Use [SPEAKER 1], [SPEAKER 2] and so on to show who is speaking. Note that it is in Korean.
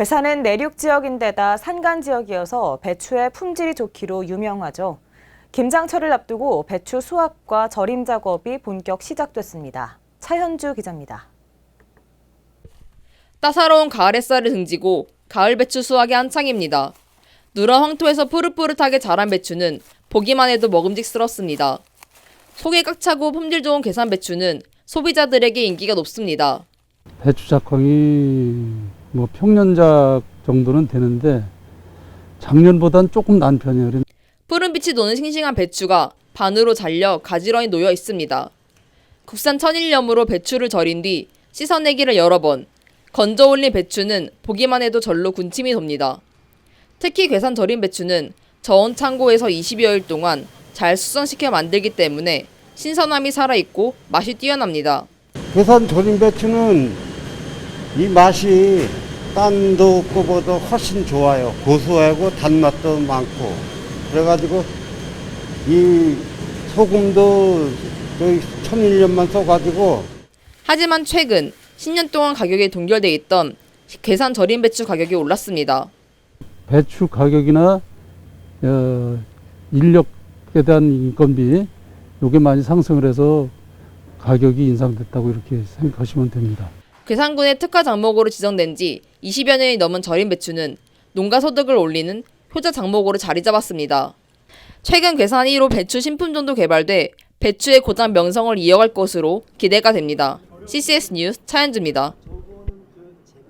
[SPEAKER 1] 괴산은 내륙 지역인데다 산간 지역이어서 배추의 품질이 좋기로 유명하죠. 김장철을 앞두고 배추 수확과 절임 작업이 본격 시작됐습니다. 차현주 기자입니다.
[SPEAKER 2] 따사로운 가을 햇살을 등지고 가을 배추 수확이 한창입니다. 누런 황토에서 푸릇푸릇하게 자란 배추는 보기만 해도 먹음직스럽습니다. 속이 꽉 차고 품질 좋은 계산 배추는 소비자들에게 인기가 높습니다.
[SPEAKER 3] 배추 작황이 뭐 평년작 정도는 되는데 작년보단 조금 난 편이에요.
[SPEAKER 2] 푸른빛이 도는 싱싱한 배추가 반으로 잘려 가지런히 놓여 있습니다. 국산 천일염으로 배추를 절인 뒤 씻어내기를 여러 번. 건져 올린 배추는 보기만 해도 절로 군침이 돕니다. 특히 괴산 절인 배추는 저온 창고에서 20여일 동안 잘 숙성시켜 만들기 때문에 신선함이 살아있고 맛이 뛰어납니다.
[SPEAKER 4] 괴산 절임 배추는 이 맛이 딴 거보다 훨씬 좋아요. 고소하고 단맛도 많고. 그래가지고 이 소금도 저희 천일년만 써가지고
[SPEAKER 2] 하지만 최근 10년 동안 가격이 동결돼 있던 괴산 절인 배추 가격이 올랐습니다.
[SPEAKER 3] 배추 가격이나 어, 인력에 대한 인건비 요게 많이 상승을 해서 가격이 인상됐다고 이렇게 생각하시면 됩니다.
[SPEAKER 2] 괴산군의 특화 장목으로 지정된 지 20여 년이 넘은 절임 배추는 농가 소득을 올리는 효자 장목으로 자리 잡았습니다. 최근 괴산 1호 배추 신품종도 개발돼 배추의 고장 명성을 이어갈 것으로 기대가 됩니다. CCS 뉴스 차현주입니다.